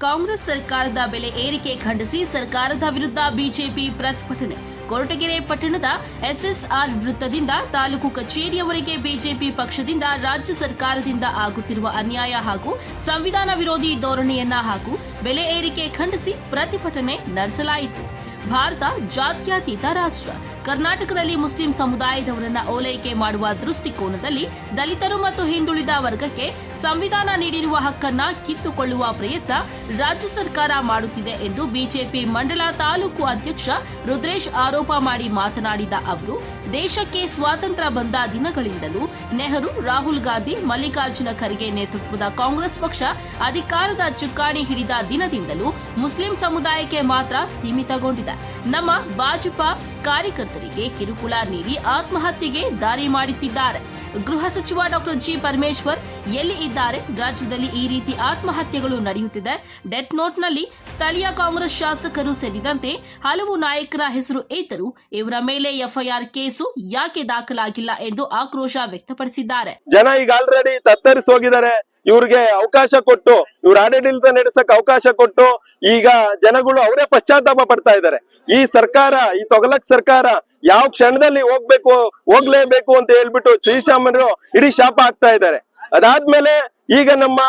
ಕಾಂಗ್ರೆಸ್ ಸರ್ಕಾರದ ಬೆಲೆ ಏರಿಕೆ ಖಂಡಿಸಿ ಸರ್ಕಾರದ ವಿರುದ್ಧ ಬಿಜೆಪಿ ಪ್ರತಿಭಟನೆ. ಕೊರಟಗೆರೆ ಪಟ್ಟಣದ ಎಸ್ಎಸ್ಆರ್ ವೃತ್ತದಿಂದ ತಾಲೂಕು ಕಚೇರಿಯವರೆಗೆ ಬಿಜೆಪಿ ಪಕ್ಷದಿಂದ ರಾಜ್ಯ ಸರ್ಕಾರದಿಂದ ಆಗುತ್ತಿರುವ ಅನ್ಯಾಯ ಹಾಗೂ ಸಂವಿಧಾನ ವಿರೋಧಿ ಧೋರಣೆಯನ್ನ ಹಾಗೂ ಬೆಲೆ ಏರಿಕೆ ಖಂಡಿಸಿ ಪ್ರತಿಭಟನೆ ನಡೆಸಲಾಯಿತು. ಭಾರತ ಜಾತ್ಯತೀತ ರಾಷ್ಟ್ರ. ಕರ್ನಾಟಕದಲ್ಲಿ ಮುಸ್ಲಿಂ ಸಮುದಾಯದವರನ್ನ ಓಲೈಕೆ ಮಾಡುವ ದೃಷ್ಟಿಕೋನದಲ್ಲಿ ದಲಿತರು ಮತ್ತು ಹಿಂದುಳಿದ ವರ್ಗಕ್ಕೆ ಸಂವಿಧಾನ ನೀಡಿರುವ ಹಕ್ಕನ್ನ ಕಿತ್ತುಕೊಳ್ಳುವ ಪ್ರಯತ್ನ ರಾಜ್ಯ ಸರ್ಕಾರ ಮಾಡುತ್ತಿದೆ ಎಂದು ಬಿಜೆಪಿ ಮಂಡಲ ತಾಲೂಕು ಅಧ್ಯಕ್ಷ ರುದ್ರೇಶ್ ಆರೋಪ ಮಾಡಿ ಮಾತನಾಡಿದ ಅವರು, ದೇಶಕ್ಕೆ ಸ್ವಾತಂತ್ರ್ಯ ಬಂದ ದಿನಗಳಿಂದಲೂ ನೆಹರು, ರಾಹುಲ್ ಗಾಂಧಿ, ಮಲ್ಲಿಕಾರ್ಜುನ ಖರ್ಗೆ ನೇತೃತ್ವದ ಕಾಂಗ್ರೆಸ್ ಪಕ್ಷ ಅಧಿಕಾರದ ಚುಕ್ಕಾಣಿ ಹಿಡಿದ ದಿನದಿಂದಲೂ ಮುಸ್ಲಿಂ ಸಮುದಾಯಕ್ಕೆ ಮಾತ್ರ ಸೀಮಿತಗೊಂಡಿದೆ. ನಮ್ಮ ಭಾಜಪಾ ಕಾರ್ಯಕರ್ತರಿಗೆ ಕಿರುಕುಳ ನೀಡಿ ಆತ್ಮಹತ್ಯೆಗೆ ದಾರಿ ಮಾಡುತ್ತಿದ್ದಾರೆ. ಗೃಹ ಸಚಿವ ಡಾಕ್ಟರ್ ಜಿ ಪರಮೇಶ್ವರ್ ಎಲ್ಲಿ ಇದ್ದಾರೆ? ರಾಜ್ಯದಲ್ಲಿ ಈ ರೀತಿ ಆತ್ಮಹತ್ಯೆಗಳು ನಡೆಯುತ್ತಿದೆ. ಡೆತ್ ನೋಟ್ನಲ್ಲಿ ಸ್ಥಳೀಯ ಕಾಂಗ್ರೆಸ್ ಶಾಸಕರು ಸೇರಿದಂತೆ ಹಲವು ನಾಯಕರ ಹೆಸರು ಇದ್ದರೂ ಇವರ ಮೇಲೆ ಎಫ್ಐಆರ್ ಕೇಸು ಯಾಕೆ ದಾಖಲಾಗಿಲ್ಲ ಎಂದು ಆಕ್ರೋಶ ವ್ಯಕ್ತಪಡಿಸಿದ್ದಾರೆ. ಜನ ಈಗ ಆಲ್ರೆಡಿ ತತ್ತರಿಸಿ ಹೋಗಿದ್ದಾರೆ. ಇವ್ರಿಗೆ ಅವಕಾಶ ಕೊಟ್ಟು, ಇವ್ರ ಆಡಳಿತ ನಡೆಸಕ್ ಅವಕಾಶ ಕೊಟ್ಟು, ಈಗ ಜನಗಳು ಅವರೇ ಪಶ್ಚಾತ್ತಾಪ ಪಡ್ತಾ ಇದ್ದಾರೆ. ಈ ಸರ್ಕಾರ, ಈ ತೊಗಲಕ್ ಸರ್ಕಾರ ಯಾವ ಕ್ಷಣದಲ್ಲಿ ಹೋಗ್ಬೇಕು, ಹೋಗ್ಲೇಬೇಕು ಅಂತ ಹೇಳ್ಬಿಟ್ಟು ಶ್ರೀಶಾಮರು ಇಡೀ ಶಾಪ ಆಗ್ತಾ ಇದ್ದಾರೆ. ಅದಾದ್ಮೇಲೆ ಈಗ ನಮ್ಮ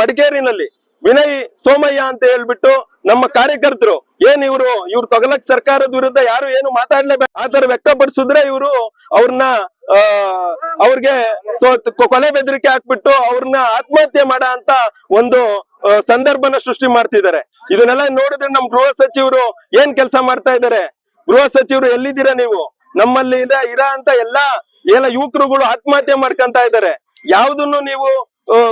ಮಡಿಕೇರಿನಲ್ಲಿ ವಿನಯ್ ಸೋಮಯ್ಯ ಅಂತ ಹೇಳ್ಬಿಟ್ಟು ನಮ್ಮ ಕಾರ್ಯಕರ್ತರು, ಏನ್ ಇವರು, ಇವ್ರು ತೊಗಲಕ್ ಸರ್ಕಾರದ ವಿರುದ್ಧ ಯಾರು ಏನು ಮಾತಾಡ್ಲೇಬೇಕು? ಆತರ ತರ ವ್ಯಕ್ತಪಡಿಸಿದ್ರೆ ಇವರು ಅವ್ರನ್ನ ಅವ್ರಿಗೆ ಕೊಲೆ ಬೆದರಿಕೆ ಹಾಕ್ಬಿಟ್ಟು ಅವ್ರನ್ನ ಆತ್ಮಹತ್ಯೆ ಮಾಡ ಅಂತ ಒಂದು ಸಂದರ್ಭನ ಸೃಷ್ಟಿ ಮಾಡ್ತಿದ್ದಾರೆ. ಇದನ್ನೆಲ್ಲ ನೋಡಿದ್ರೆ ನಮ್ ಗೃಹ ಸಚಿವರು ಏನ್ ಕೆಲಸ ಮಾಡ್ತಾ ಇದ್ದಾರೆ? ಗೃಹ ಸಚಿವರು ಎಲ್ಲಿದ್ದೀರಾ ನೀವು? ನಮ್ಮಲ್ಲಿ ಇರ ಅಂತ ಎಲ್ಲಾ ಎಲ್ಲ ಯುವಕರುಗಳು ಆತ್ಮಹತ್ಯೆ ಮಾಡ್ಕೊಂತ ಇದ್ದಾರೆ. ಯಾವ್ದನ್ನು ನೀವು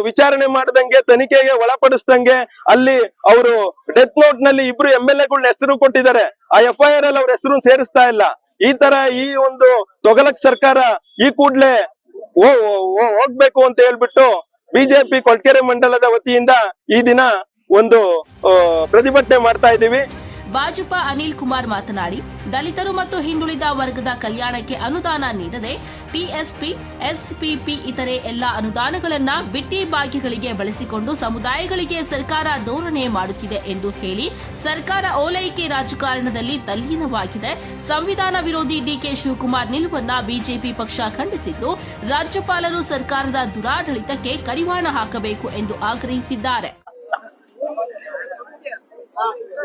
ವಿಚಾರಣೆ ಮಾಡದಂಗೆ, ತನಿಖೆಗೆ ಒಳಪಡಿಸ್ದಂಗೆ ಅಲ್ಲಿ ಅವರು ಡೆತ್ ನೋಟ್ನಲ್ಲಿ ಇಬ್ರು ಎಂ ಎಲ್ ಎಗಳ ಹೆಸರು ಕೊಟ್ಟಿದ್ದಾರೆ. ಆ ಎಫ್ ಐ ಆರ್ ಅಲ್ಲಿ ಅವ್ರ ಹೆಸರು ಸೇರಿಸ್ತಾ ಇಲ್ಲ. ಈ ತರ ಈ ಒಂದು ತೊಗಲಕ್ ಸರ್ಕಾರ ಈ ಕೂಡ್ಲೆ ಹೋಗ್ಬೇಕು ಅಂತ ಹೇಳ್ಬಿಟ್ಟು ಬಿಜೆಪಿ ಕೊಳ್ಕೆರೆ ಮಂಡಲದ ವತಿಯಿಂದ ಈ ದಿನ ಒಂದು ಪ್ರತಿಭಟನೆ ಮಾಡ್ತಾ ಇದ್ದೀವಿ. ಭಾಜಪ ಅನಿಲ್ ಕುಮಾರ್ ಮಾತನಾಡಿ, ದಲಿತರು ಮತ್ತು ಹಿಂದುಳಿದ ವರ್ಗದ ಕಲ್ಯಾಣಕ್ಕೆ ಅನುದಾನ ನೀಡದೆ, ಟಿಎಸ್ಪಿ, ಎಸ್ಪಿಪಿ ಇತರೆ ಎಲ್ಲ ಅನುದಾನಗಳನ್ನು ಬಿಟ್ಟಿ ಭಾಗ್ಯಗಳಿಗೆ ಬಳಸಿಕೊಂಡು ಸಮುದಾಯಗಳಿಗೆ ಸರ್ಕಾರ ಧೋರಣೆ ಮಾಡುತ್ತಿದೆ ಎಂದು ಹೇಳಿ, ಸರ್ಕಾರ ಓಲೈಕೆ ರಾಜಕಾರಣದಲ್ಲಿ ತಲ್ಲೀನವಾಗಿದೆ. ಸಂವಿಧಾನ ವಿರೋಧಿ ಡಿಕೆ ಶಿವಕುಮಾರ್ ನಿಲುವನ್ನ ಬಿಜೆಪಿ ಪಕ್ಷ ಖಂಡಿಸಿದ್ದು, ರಾಜ್ಯಪಾಲರು ಸರ್ಕಾರದ ದುರಾಡಳಿತಕ್ಕೆ ಕಡಿವಾಣ ಹಾಕಬೇಕು ಎಂದು ಆಗ್ರಹಿಸಿದ್ದಾರೆ.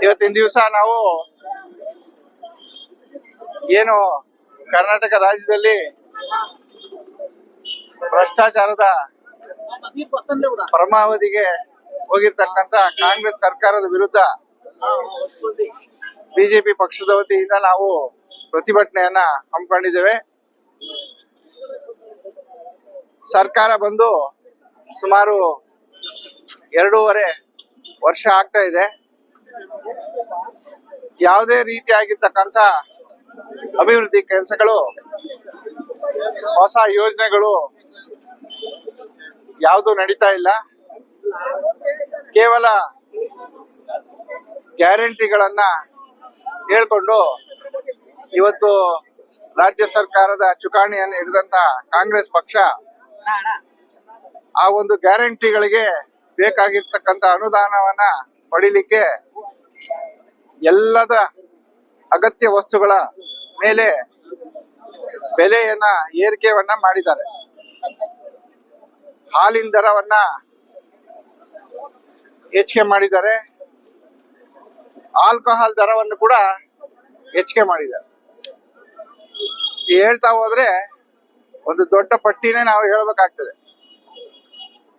ಇವತ್ತಿನ ದಿವಸ ನಾವು ಏನು ಕರ್ನಾಟಕ ರಾಜ್ಯದಲ್ಲಿ ಭ್ರಷ್ಟಾಚಾರದ ಪರಮಾವಧಿಗೆ ಹೋಗಿರ್ತಕ್ಕಂತ ಕಾಂಗ್ರೆಸ್ ಸರ್ಕಾರದ ವಿರುದ್ಧ ಬಿಜೆಪಿ ಪಕ್ಷದ ವತಿಯಿಂದ ನಾವು ಪ್ರತಿಭಟನೆಯನ್ನ ಹಮ್ಮಿಕೊಂಡಿದ್ದೇವೆ. ಸರ್ಕಾರ ಬಂದು ಸುಮಾರು ಎರಡೂವರೆ ವರ್ಷ ಆಗ್ತಾ ಇದೆ. ಯಾವುದೇ ರೀತಿಯಾಗಿರ್ತಕ್ಕಂಥ ಅಭಿವೃದ್ಧಿ ಕೆಲಸಗಳು, ಹೊಸ ಯೋಜನೆಗಳು ಯಾವುದು ನಡೀತಾ ಇಲ್ಲ. ಕೇವಲ ಗ್ಯಾರಂಟಿಗಳನ್ನ ಹೇಳ್ಕೊಂಡು ಇವತ್ತು ರಾಜ್ಯ ಸರ್ಕಾರದ ಚುಕಾಣಿಯನ್ನು ಹಿಡಿದಂತ ಕಾಂಗ್ರೆಸ್ ಪಕ್ಷ ಆ ಒಂದು ಗ್ಯಾರಂಟಿಗಳಿಗೆ ಬೇಕಾಗಿರ್ತಕ್ಕಂಥ ಅನುದಾನವನ್ನ ಪಡಿಲಿಕ್ಕೆ ಎಲ್ಲದ ಅಗತ್ಯ ವಸ್ತುಗಳ ಮೇಲೆ ಬೆಲೆಯನ್ನ ಏರಿಕೆಯನ್ನ ಮಾಡಿದ್ದಾರೆ. ಹಾಲಿನ ದರವನ್ನ ಹೆಚ್ಚಿಗೆ ಮಾಡಿದ್ದಾರೆ. ಆಲ್ಕೋಹಾಲ್ ದರವನ್ನು ಕೂಡ ಹೆಚ್ಚಿಗೆ ಮಾಡಿದ್ದಾರೆ. ಹೇಳ್ತಾ ಹೋದ್ರೆ ಒಂದು ದೊಡ್ಡ ಪಟ್ಟಿನೇ ನಾವು ಹೇಳ್ಬೇಕಾಗ್ತದೆ.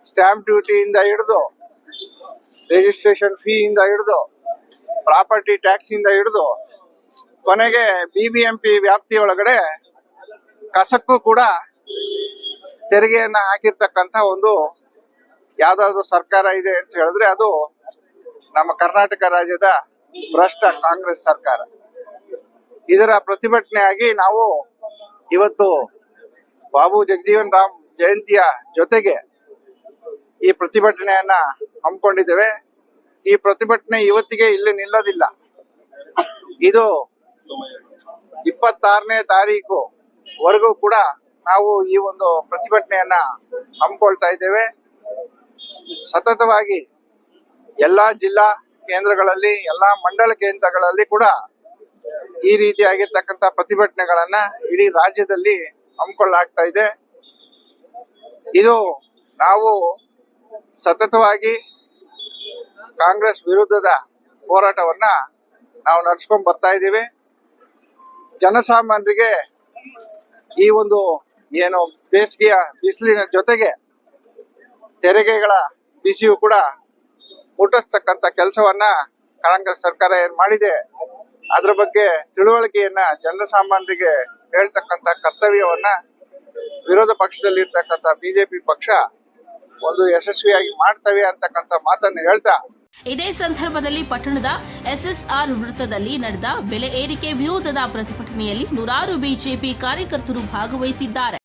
ಸ್ಟಾಂಪ್ ಡ್ಯೂಟಿಯಿಂದ ಹಿಡಿದು ರಿಜಿಸ್ಟ್ರೇಷನ್ ಫೀ ಇಂದ ಹಿಡಿದು ಪ್ರಾಪರ್ಟಿ ಟ್ಯಾಕ್ಸ್ ಇಂದ ಹಿಡಿದು ಕೊನೆಗೆ ಬಿಬಿಎಂಪಿ ವ್ಯಾಪ್ತಿ ಒಳಗಡೆ ಕಸಕ್ಕೂ ಕೂಡ ತೆರಿಗೆಯನ್ನ ಹಾಕಿರ್ತಕ್ಕಂತ ಒಂದು ಯಾವ್ದಾದ್ರು ಸರ್ಕಾರ ಇದೆ ಅಂತ ಹೇಳಿದ್ರೆ ಅದು ನಮ್ಮ ಕರ್ನಾಟಕ ರಾಜ್ಯದ ಭ್ರಷ್ಟ ಕಾಂಗ್ರೆಸ್ ಸರ್ಕಾರ. ಇದರ ಪ್ರತಿಭಟನೆಯಾಗಿ ನಾವು ಇವತ್ತು ಬಾಬು ಜಗಜೀವನ್ ರಾಮ್ ಜಯಂತಿಯ ಜೊತೆಗೆ ಈ ಪ್ರತಿಭಟನೆಯನ್ನ ಹಮ್ಮಿಕೊಂಡಿದ್ದೇವೆ. ಈ ಪ್ರತಿಭಟನೆ ಇವತ್ತಿಗೆ ಇಲ್ಲಿ ನಿಲ್ಲೋದಿಲ್ಲ. ಇದು ಇಪ್ಪತ್ತಾರನೇ ತಾರೀಕು ವರೆಗೂ ಕೂಡ ನಾವು ಈ ಒಂದು ಪ್ರತಿಭಟನೆಯನ್ನ ಹಮ್ಮಿಕೊಳ್ತಾ ಇದ್ದೇವೆ. ಸತತವಾಗಿ ಎಲ್ಲಾ ಜಿಲ್ಲಾ ಕೇಂದ್ರಗಳಲ್ಲಿ, ಎಲ್ಲಾ ಮಂಡಲ ಕೇಂದ್ರಗಳಲ್ಲಿ ಕೂಡ ಈ ರೀತಿಯಾಗಿರ್ತಕ್ಕಂಥ ಪ್ರತಿಭಟನೆಗಳನ್ನ ಇಡೀ ರಾಜ್ಯದಲ್ಲಿ ಹಮ್ಮಿಕೊಳ್ಳಾಗ್ತಾ ಇದೆ. ಇದು ನಾವು ಸತತವಾಗಿ ಕಾಂಗ್ರೆಸ್ ವಿರುದ್ಧದ ಹೋರಾಟವನ್ನ ನಾವು ನಡ್ಸ್ಕೊಂಡ್ ಬರ್ತಾ ಇದ್ದೀವಿ. ಜನಸಾಮಾನ್ಯರಿಗೆ ಈ ಒಂದು ಏನು ಬೇಸಿಗೆಯ ಬಿಸಿಲಿನ ಜೊತೆಗೆ ತೆರಿಗೆಗಳ ಬಿಸಿಯು ಕೂಡ ಮುಟ್ಟಿಸ್ತಕ್ಕಂಥ ಕೆಲಸವನ್ನ ಕಾಂಗ್ರೆಸ್ ಸರ್ಕಾರ ಏನ್ ಮಾಡಿದೆ, ಅದ್ರ ಬಗ್ಗೆ ತಿಳುವಳಿಕೆಯನ್ನ ಜನಸಾಮಾನ್ಯರಿಗೆ ಹೇಳ್ತಕ್ಕಂಥ ಕರ್ತವ್ಯವನ್ನ ವಿರೋಧ ಪಕ್ಷದಲ್ಲಿ ಇರ್ತಕ್ಕಂಥ ಬಿಜೆಪಿ ಪಕ್ಷ ಒಂದು ಯಶಸ್ವಿಯಾಗಿ ಮಾಡ್ತವೆ ಅಂತಕ್ಕಂಥ ಮಾತನ್ನು ಹೇಳ್ತಾ. ಇದೇ ಸಂದರ್ಭದಲ್ಲಿ ಪಟ್ಟಣದ ಎಸ್ಎಸ್ಆರ್ ವೃತ್ತದಲ್ಲಿ ನಡೆದ ಬೆಲೆ ಏರಿಕೆ ವಿರೋಧದ ಪ್ರತಿಭಟನೆಯಲ್ಲಿ ನೂರಾರು ಬಿಜೆಪಿ ಕಾರ್ಯಕರ್ತರು ಭಾಗವಹಿಸಿದ್ದಾರೆ.